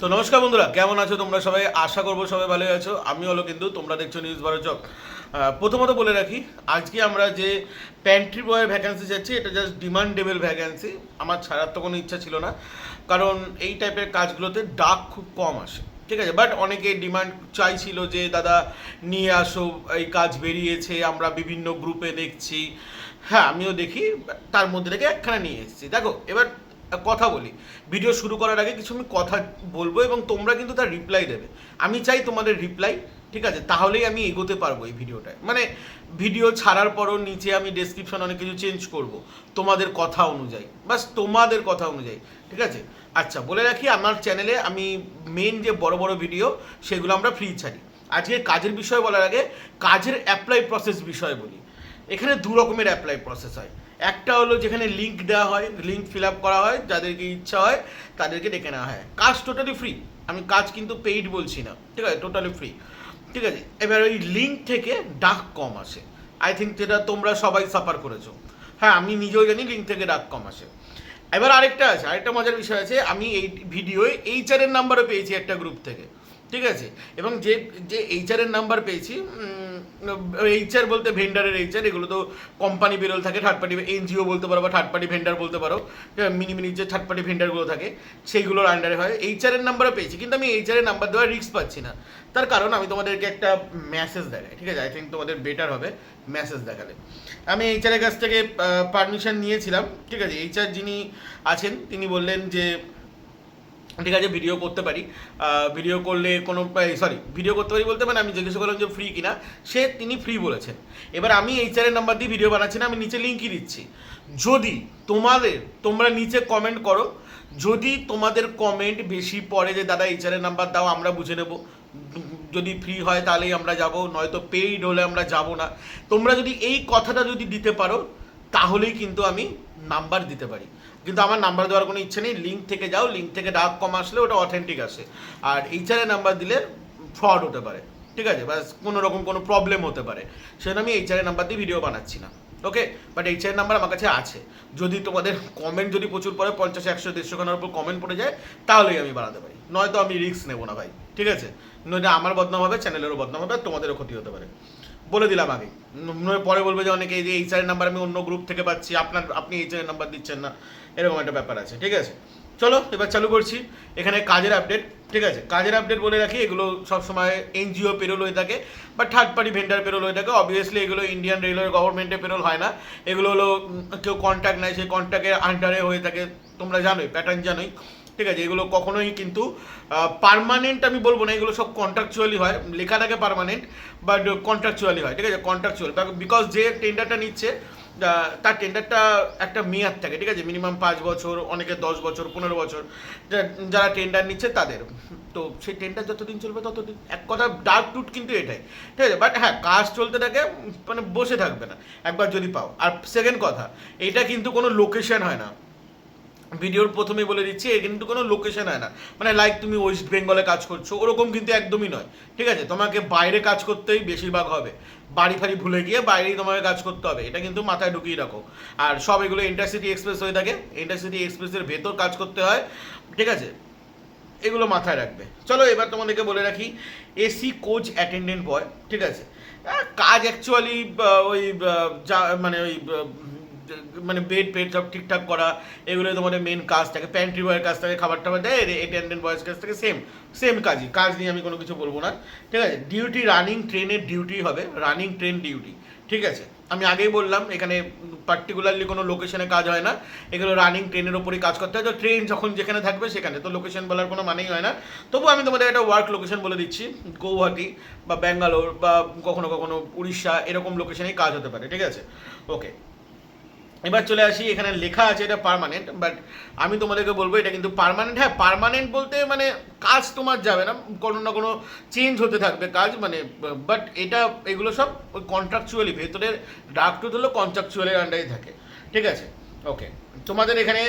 তো নমস্কার বন্ধুরা, কেমন আছো তোমরা সবাই? আশা করব সবাই ভালো আছো। আমি হলো কিন্তু, তোমরা দেখছ নিউজ বারোচক প্রথমত বলে রাখি, আজকে আমরা যে প্যান্ট্রি বয়ের ভ্যাকেন্সি চাচ্ছি এটা জাস্ট ডিমান্ডেবল ভ্যাকেন্সি আমার ছাড়ার তো কোনো ইচ্ছা ছিল না, কারণ এই টাইপের কাজগুলোতে ডাক খুব কম আসে। ঠিক আছে? বাট অনেকে ডিমান্ড চাইছিল যে, দাদা, নিয়ে আসো, এই কাজ বেরিয়েছে, আমরা বিভিন্ন গ্রুপে দেখছি। হ্যাঁ আমিও দেখি, তার মধ্যে থেকে একখানা নিয়ে এসেছি। দেখো, এবার কথা বলি। ভিডিও শুরু করার আগে কিছু আমি কথা বলব এবং তোমরা কিন্তু তার রিপ্লাই দেবে। আমি চাই তোমাদের রিপ্লাই ঠিক আছে? তাহলেই আমি এগোতে পারব এই ভিডিওটায় মানে ভিডিও ছাড়ার পরও নিচে আমি ডেসক্রিপশন অনেক কিছু চেঞ্জ করব, তোমাদের কথা অনুযায়ী। বাস তোমাদের কথা অনুযায়ী, ঠিক আছে? আচ্ছা বলে রাখি, আমার চ্যানেলে আমি মেন যে বড় বড় ভিডিও সেগুলো আমরা ফ্রি ছাড়ি। আজকে কাজের বিষয় বলার আগে, কাজের অ্যাপ্লাই প্রসেস বিষয় বলি। এখানে দু রকমের অ্যাপ্লাই প্রসেস হয়। একটা হলো যেখানে লিঙ্ক দেওয়া হয় লিঙ্ক ফিল আপ করা হয়, যাদেরকে ইচ্ছা হয় তাদেরকে ডেকে নেওয়া হয়। কাজ টোটালি ফ্রি আমি কাজ কিন্তু পেইড বলছি না, ঠিক আছে? টোটালি ফ্রি ঠিক আছে? এবার ওই লিঙ্ক থেকে ডাক কম আসে। আই থিঙ্ক যেটা তোমরা সবাই সাফার করেছ। হ্যাঁ আমি নিজেও জানি লিঙ্ক থেকে ডাক কম আসে। এবার আরেকটা আছে, আরেকটা মজার বিষয় আছে। আমি এই ভিডিওয়ে এইচআরের নাম্বারও পেয়েছি একটা গ্রুপ থেকে। ঠিক আছে? এবং যে যে এইচআরের নাম্বার পেয়েছি এইচআর বলতে ভেন্ডারের এইচআর এগুলো তো কোম্পানি বেরোল থাকে থার্ড পার্টি এনজিও বলতে পারো বা থার্ড পার্টি ভেন্ডার বলতে পারো মিনি মিনি যে থার্ড পার্টি ভেন্ডারগুলো থাকে, সেইগুলোর আন্ডারে হয়। এইচআরের নাম্বারও পেয়েছি, কিন্তু আমি এইচআরের নাম্বার দেওয়ার রিস্ক পাচ্ছি না। তার কারণ আমি তোমাদেরকে একটা মেসেজ দেখাই, ঠিক আছে? আই থিঙ্ক তোমাদের বেটার হবে মেসেজ দেখালে। আমি এইচআরের কাছ থেকে পারমিশন নিয়েছিলাম, ঠিক আছে? এইচআর যিনি আছেন, তিনি বললেন যে ঠিক আছে ভিডিও করতে পারি। ভিডিও করলে কোনো সরি ভিডিও করতে পারি বলতে মানে আমি জিজ্ঞেস করলাম যে ফ্রি কিনা, সে তিনি ফ্রি বলেছেন। এবার আমি এইচআরের নাম্বার দিয়ে ভিডিও বানাচ্ছি না, আমি নিচে লিঙ্কই দিচ্ছি। যদি তোমাদের, তোমরা নিচে কমেন্ট করো, যদি তোমাদের কমেন্ট বেশি পড়ে যে, দাদা এইচআরের নাম্বার দাও, আমরা বুঝে নেব। যদি ফ্রি হয়, তাহলেই আমরা যাব, নয়তো পেইড হলে আমরা যাব না। তোমরা যদি এই কথাটা যদি দিতে পারো, তাহলেই কিন্তু আমি নাম্বার দিতে পারি। কিন্তু আমার নাম্বার দেওয়ার কোনো ইচ্ছে নেই লিঙ্ক থেকে যাও লিঙ্ক থেকে ডাক কম আসলে ওটা অথেন্টিক আসে। আর এইচআরের নাম্বার দিলে ফ্রড হতে পারে, ঠিক আছে? বা কোনো রকম কোনো প্রবলেম হতে পারে। সেজন্য আমি এইচআরের নাম্বার দিয়ে ভিডিও বানাচ্ছি না ওকে বাট এইচআরের নাম্বার আমার কাছে আছে। যদি তোমাদের কমেন্ট যদি প্রচুর পরে পঞ্চাশ, একশো, দেড়শো খানার উপর কমেন্ট পড়ে যায়, তাহলেই আমি বানাতে পারি। নয়তো আমি রিস্ক নেব না ভাই, ঠিক আছে? নইলে আমার বদনাম হবে চ্যানেলেরও বদনাম হবে, তোমাদেরও ক্ষতি হতে পারে। বলে দিলাম আগে। পরে বলবে যে অনেকে এই যে এইচআরের নাম্বার আমি অন্য গ্রুপ থেকে পাচ্ছি, আপনার, আপনি এইচআরের নাম্বার দিচ্ছেন না। এরকম একটা ব্যাপার আছে, ঠিক আছে? চলো, এবার চালু করছি। এখানে কাজের আপডেট ঠিক আছে? কাজের আপডেট বলে রাখি, এগুলো সবসময় এনজিও পেরোল হয়ে থাকে, বা থার্ড পার্টি ভেন্ডার পেরোল হয়ে থাকে। অবভিয়াসলি এগুলো ইন্ডিয়ান রেলওয়ে গভর্নমেন্টে পেরোল হয় না। এগুলো হলো কেউ কন্ট্যাক্ট নেয়, সেই কন্ট্যাক্টের আন্ডারে হয়ে থাকে। তোমরা জানোই প্যাটার্ন জানোই, ঠিক আছে? এগুলো কখনোই কিন্তু পারমানেন্ট আমি বলব না, এগুলো সব কন্ট্রাকচুয়ালি হয়। লেখা থাকে পারমানেন্ট বাট কন্ট্রাকচুয়ালি হয়, ঠিক আছে? কন্ট্রাকচুয়াল বিকজ যে টেন্ডারটা নিচ্ছে তার টেন্ডারটা একটা মেয়াদ থাকে, ঠিক আছে? মিনিমাম পাঁচ বছর, অনেকে দশ বছর, পনেরো বছর। যারা টেন্ডার নিচ্ছে তাদের। তো সেই টেন্ডার যতদিন চলবে ততদিন, এক কথা ডার্ক টুট কিন্তু এটাই, ঠিক আছে? বাট হ্যাঁ কাজ চলতে থাকে মানে বসে থাকবে না, একবার যদি পাও। আর সেকেন্ড কথা, এটা কিন্তু কোনো লোকেশন হয় না। ভিডিওর প্রথমেই বলে দিচ্ছি, এ কিন্তু কোনো লোকেশন হয় না। মানে লাইক তুমি ওয়েস্ট বেঙ্গলে কাজ করছ, ওরকম কিন্তু একদমই নয়। ঠিক আছে? তোমাকে বাইরে কাজ করতেই বেশিরভাগ হবে। বাড়ি ফাড়ি ভুলে গিয়ে বাইরেই তোমাকে কাজ করতে হবে। এটা কিন্তু মাথায় ঢুকিয়ে রাখো। আর সব এগুলো ইন্টারসিটি এক্সপ্রেস হয়ে থাকে। ইন্টারসিটি এক্সপ্রেসের ভেতর কাজ করতে হয়। ঠিক আছে? এগুলো মাথায় রাখবে। চলো এবার তোমাদেরকে বলে রাখি এসি কোচ অ্যাটেন্ডেন্ট বয় ঠিক আছে? কাজ অ্যাকচুয়ালি ওই যা মানে ওই মানে বেড ফেড সব ঠিকঠাক করা, এগুলো তোমাদের মেন কাজ থাকে। প্যান্ট্রি বয়ের কাজ থাকে, খাবার টাবার দেয় অ্যাটেন্ডেন্ট বয়ের কাছ থেকে সেম সেম কাজই। কাজ নিয়ে আমি কোনো কিছু বলব না। ঠিক আছে? ডিউটি রানিং ট্রেনের ডিউটি হবে রানিং ট্রেন ডিউটি ঠিক আছে? আমি আগেই বললাম, এখানে পার্টিকুলারলি কোনো লোকেশনে কাজ হয় না। এগুলো রানিং ট্রেনের ওপরই কাজ করতে হয়। তো ট্রেন যখন যেখানে থাকবে সেখানে। তো লোকেশন বলার কোনো মানেই হয় না। তবু আমি তোমাদের একটা ওয়ার্ক লোকেশন বলে দিচ্ছি। গৌহাটি বা ব্যাঙ্গালোর বা কখনো কখনো উড়িষ্যা, এরকম লোকেশনেই কাজ হতে পারে। ঠিক আছে? ওকে এবার চলে আসি, এখানে লেখা আছে এটা পার্মানেন্ট বাট আমি তোমাদেরকে বলব এটা কিন্তু পার্মানেন্ট হ্যাঁ পার্মানেন্ট বলতে মানে কাজ তোমার যাবে না, কোনো না কোনো চেঞ্জ হতে থাকবে কাজ মানে বাট এটা, এগুলো সব ওই কন্ট্রাকচুয়ালি ভেতরের ডাক টুথ হলো কন্ট্রাকচুয়ালের আন্ডারে থাকে, ঠিক আছে? ওকে তোমাদের এখানে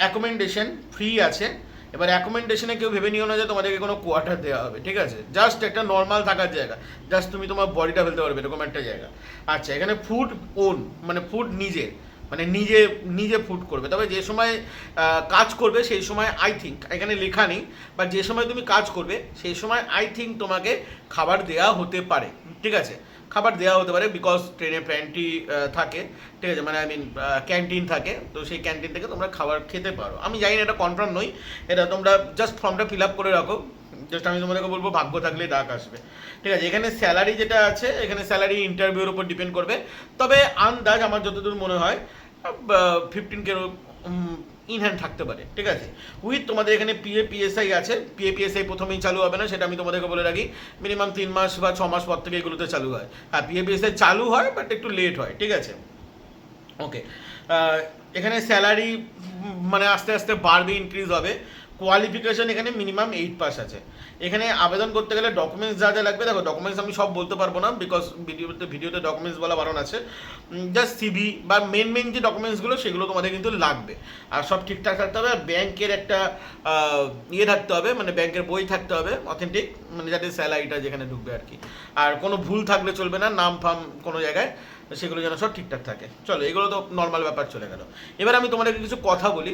অ্যাকোমেন্ডেশন ফ্রি আছে এবার অ্যাকোমেন্ডেশনে কেউ ভেবে নিও না যে তোমাদেরকে কোনো কোয়ার্টার দেওয়া হবে, ঠিক আছে? জাস্ট একটা নর্মাল থাকার জায়গা। জাস্ট তুমি তোমার বডিটা ফেলতে পারবে, এরকম একটা জায়গা। আচ্ছা এখানে ফুড ওন মানে ফুড নিজের মানে নিজে নিজে ফুড করবে। তবে যে সময় কাজ করবে, সেই সময় আই থিঙ্ক এখানে লেখা নেই বা যে সময় তুমি কাজ করবে, সেই সময় আই থিঙ্ক তোমাকে খাবার দেওয়া হতে পারে, ঠিক আছে? খাবার দেওয়া হতে পারে বিকজ ট্রেনে প্যান্টি থাকে। ঠিক আছে? মানে আই মিন ক্যান্টিন থাকে। তো সেই ক্যান্টিন থেকে তোমরা খাবার খেতে পারো। আমি জানি না, এটা কনফার্ম নই। এটা তোমরা জাস্ট ফর্মটা ফিল আপ করে রাখো। জাস্ট আমি তোমাদেরকে বলব, ভাগ্য থাকলে ডাক আসবে। ঠিক আছে? এখানে স্যালারি যেটা আছে, এখানে স্যালারি ইন্টারভিউর উপর ডিপেন্ড করবে। তবে আন্দাজ আমার যতদূর মনে হয় ফিফটিন কে ইন হ্যান্ড থাকতে পারে, ঠিক আছে? উইথ তোমাদের এখানে পিএ পিএসআই আছে। পিএ পিএসআই প্রথমেই চালু হবে না, সেটা আমি তোমাদেরকে বলে রাখি। মিনিমাম তিন মাস বা ছ মাস পর থেকে এগুলোতে চালু হয়। হ্যাঁ পিএ পিএসআই চালু হয় বাট একটু লেট হয়, ঠিক আছে? ওকে এখানে স্যালারি মানে আস্তে আস্তে বাড়বে ইনক্রিজ হবে। কোয়ালিফিকেশন এখানে মিনিমাম এইট পাস আছে। এখানে আবেদন করতে গেলে ডকুমেন্টস যা যা লাগবে, দেখো ডকুমেন্টস আমি সব বলতে পারব না বিকজ ভিডিওতে ভিডিওতে ডকুমেন্টস বলা বারণ আছে। জাস্ট সিভি বা মেন মেন যে ডকুমেন্টসগুলো সেগুলো তোমাদের কিন্তু লাগবে। আর সব ঠিকঠাক থাকতে হবে, আর ব্যাংকের একটা ইয়ে থাকতে হবে মানে ব্যাংকের বই থাকতে হবে অথেন্টিক মানে যাতে স্যালারিটা যেখানে ঢুকবে আর কি। আর কোনো ভুল থাকলে চলবে না, নাম ফাম কোনো জায়গায়, সেগুলো যেন সব ঠিকঠাক থাকে। চলো, এগুলো তো নর্মাল ব্যাপার চলে গেল। এবার আমি তোমাদেরকে কিছু কথা বলি।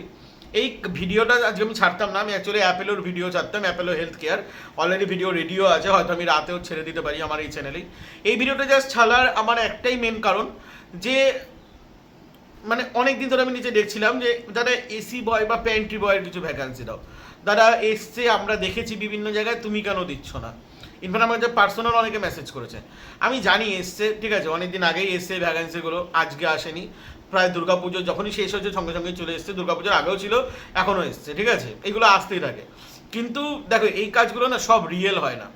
এই ভিডিওটা আজকে আমি ছাড়তাম না, আমি অ্যাকচুয়ালি অ্যাপেলোর video ছাড়তাম Apollo health care already video radio আছে, হয়তো আমি রাতেও ছেড়ে দিতে পারি আমার এই চ্যানেলেই এই ভিডিওটা জাস্ট ছাড়ার আমার একটাই মেন কারণ যে মানে অনেক দিন ধরে আমি নিচে দেখছিলাম যে, যারা এসি বয় বা প্যান্ট্রি বয়ের কিছু ভ্যাকান্সি দাও যারা এসছে, আমরা দেখেছি বিভিন্ন জায়গায়, তুমি কেন দিচ্ছ না? ইনফ্যাক্ট আমার যে পার্সোনাল অনেকে মেসেজ করেছে। আমি জানি এসছে, ঠিক আছে অনেক দিন আগেই এসছে ভ্যাকান্সিগুলো আজকে আসেনি। প্রায় দুর্গাপুজো, যখনই শেষ হয়েছে, সঙ্গে সঙ্গে চলে এসছে। দুর্গাপুজোর আগেও ছিল, এখনও এসছে, ঠিক আছে? এগুলো আসতেই থাকে। কিন্তু দেখো, এই কাজগুলো না সব রিয়েল হয় না।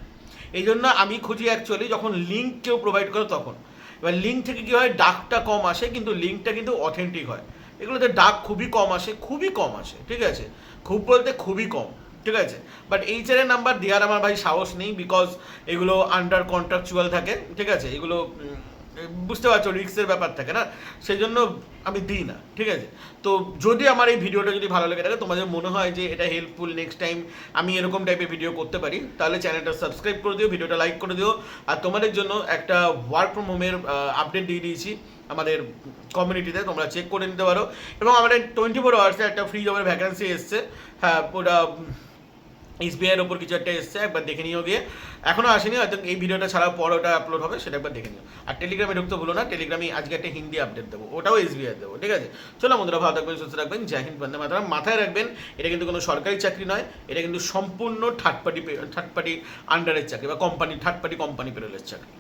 এই জন্য আমি খুঁজি অ্যাকচুয়ালি যখন লিঙ্ক কেউ প্রোভাইড করে তখন। এবার লিঙ্ক থেকে কী হয়, ডাকটা কম আসে, কিন্তু লিঙ্কটা কিন্তু অথেন্টিক হয়। এগুলোতে ডাক খুবই কম আসে, খুবই কম আসে, ঠিক আছে? খুব বলতে খুবই কম, ঠিক আছে? বাট এইচআর এর নাম্বার দেওয়ার আমার ভাই সাহস নেই বিকজ এগুলো আন্ডার কন্ট্রাকচুয়াল থাকে, ঠিক আছে? এগুলো বুঝতে পারছ রিক্সের ব্যাপার থাকে না? সেই জন্য আমি দিই না, ঠিক আছে? তো যদি আমার এই ভিডিওটা যদি ভালো লেগে থাকে, তোমাদের মনে হয় যে এটা হেল্পফুল নেক্সট টাইম আমি এরকম টাইপের ভিডিও করতে পারি, তাহলে চ্যানেলটা সাবস্ক্রাইব করে দিও ভিডিওটা লাইক করে দিও। আর তোমাদের জন্য একটা ওয়ার্ক ফ্রম হোমের আপডেট দিয়ে দিয়েছি আমাদের কমিউনিটিতে তোমরা চেক করে নিতে পারো। এবং আমাদের টোয়েন্টি ফোর আওয়ার্সে একটা ফ্রি জবের ভ্যাকান্সি এসছে। হ্যাঁ ওটা এসবিআইয়ের ওপর কিছু একটা এসছে, একবার দেখে নিও গিয়ে। এখনও আসেনি, হয়তো এই ভিডিওটা ছাড়াও পর ওটা আপলোড হবে, সেটা একবার দেখে নিও। আর টেলিগ্রামে ঢুকতে ভুলো না টেলিগ্রামে আজকে একটা হিন্দি আপডেট দেবো, ওটাও এসবিআই দেবো, ঠিক আছে? চলো বন্ধুরা, ভালো থাকবেন, সুস্থ রাখবেন জয় হিন্দ বন্ধে মাতারা মাথায় রাখবেন, এটা কিন্তু কোনো সরকারি চাকরি নয়, এটা কিন্তু সম্পূর্ণ থার্ড পার্টি থার্ড পার্টি আন্ডারের চাকরি বা কোম্পানি থার্ড পার্টি কোম্পানি পেরোলের চাকরি।